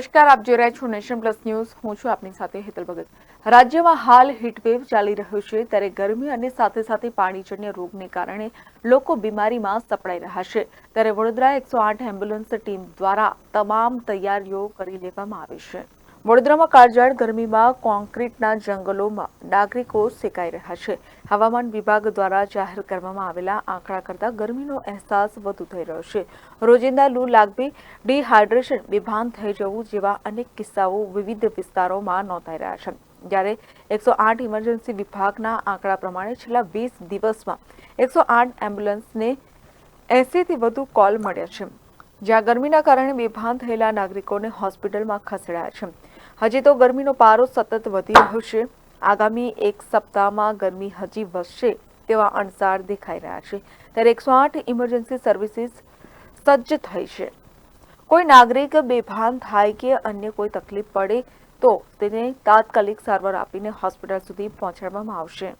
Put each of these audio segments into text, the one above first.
નમસ્કાર, આપ જોઈ રહ્યા છો નેશન પ્લસ ન્યૂઝ. હું છું આપની સાથે હેતલ ભગત. રાજ્યમાં હાલ હીટવેવ ચાલી રહ્યો છે. ત્યારે ગરમી અને સાથે સાથે પાણીજન્ય રોગને કારણે લોકો બીમારીમાં સપડાઈ રહ્યા છે. ત્યારે વડોદરા એકસો આઠ એમ્બ્યુલન્સ ટીમ દ્વારા તમામ તૈયારીઓ કરી લેવામાં આવી છે. વડોદરામાં કાળઝાળ ગરમીમાં કોન્ક્રીટના જંગલોમાં નાગરિકો સેકાઈ રહ્યા છે. હવામાન વિભાગ દ્વારા જાહેર કરવામાં આવેલા આંકડા કરતાં ગરમીનો અહેસાસ વધુ થઈ રહ્યો છે. રોજિંદા લૂ લાગવી, ડિહાઇડ્રેશન બેભાન થઈ જવું જેવા અનેક કિસ્સાઓ વિવિધ વિસ્તારોમાં નોંધાઈ રહ્યા છે. જ્યારે એકસો આઠ ઇમરજન્સી વિભાગના આંકડા પ્રમાણે છેલ્લા વીસ દિવસમાં એકસો આઠ એમ્બ્યુલન્સને એંસીથી વધુ કોલ મળ્યા છે. જ્યાં ગરમીના કારણે બેભાન થયેલા નાગરિકોને હોસ્પિટલમાં ખસેડાયા છે. હજી તો ગરમીનો પારો સતત વધી રહ્યો છે. આગામી એક સપ્તાહમાં ગરમી હજી વધશે તેવા અણસાર દેખાઈ રહ્યા છે. ત્યારે એકસો આઠ ઇમરજન્સી સર્વિસીસ સજ્જ થઈ છે. કોઈ નાગરિક બેભાન થાય કે અન્ય કોઈ તકલીફ પડે તો તેને તાત્કાલિક સારવાર આપીને હોસ્પિટલ સુધી પહોંચાડવામાં આવશે.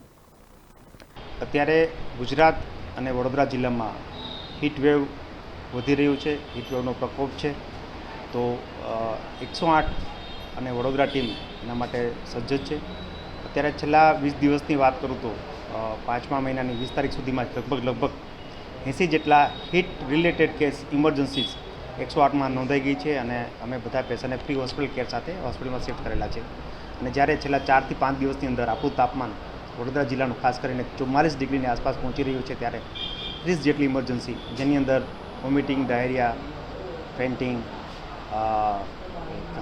અત્યારે ગુજરાત અને વડોદરા જિલ્લામાં હીટવેવ વધી રહ્યું છે. હીટવેવનો પ્રકોપ છે. તો એકસો આઠ અને વડોદરા ટીમ એના માટે સજ્જ છે. અત્યારે છેલ્લા વીસ દિવસની વાત કરું તો પાંચમા મહિનાની વીસ તારીખ સુધીમાં લગભગ લગભગ એંસી જેટલા હીટ રિલેટેડ કેસ ઇમરજન્સીસ એકસો આઠમાં નોંધાઈ ગઈ છે અને અમે બધા પેશન્ટને ફ્રી હોસ્પિટલ કેર સાથે હોસ્પિટલમાં શિફ્ટ કરેલા છે. અને જ્યારે છેલ્લા ચારથી પાંચ દિવસની અંદર આપણું તાપમાન વડોદરા જિલ્લાનું, ખાસ કરીને ચુમ્માલીસ ડિગ્રીની આસપાસ પહોંચી રહ્યું છે, ત્યારે ત્રીસ જેટલી ઇમરજન્સી જેની અંદર vomiting diarrhoea fainting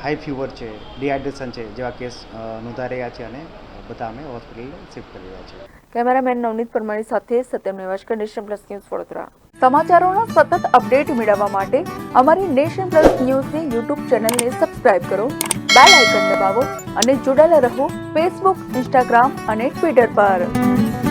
high fever છે ડિહાઇડ્રેશન છે જેવા કેસ નોંધાઈ રહ્યા છે અને બધા અમે હોસ્પિટલ શિફ્ટ કરી રહ્યા છીએ. કેમેરામેન નવનીત પરમાણી સાથે Satyam Nevajkar nation plus news Vadodara. સમાચારોના સતત અપડેટ મેળવવા માટે અમારી નેશન પ્લસ ન્યૂઝની યુટ્યુબ ચેનલને સબસ્ક્રાઇબ કરો બેલ આઇકન દબાવો અને જોડાયેલા રહો ફેસબુક ઇન્સ્ટાગ્રામ અને ટ્વિટર પર.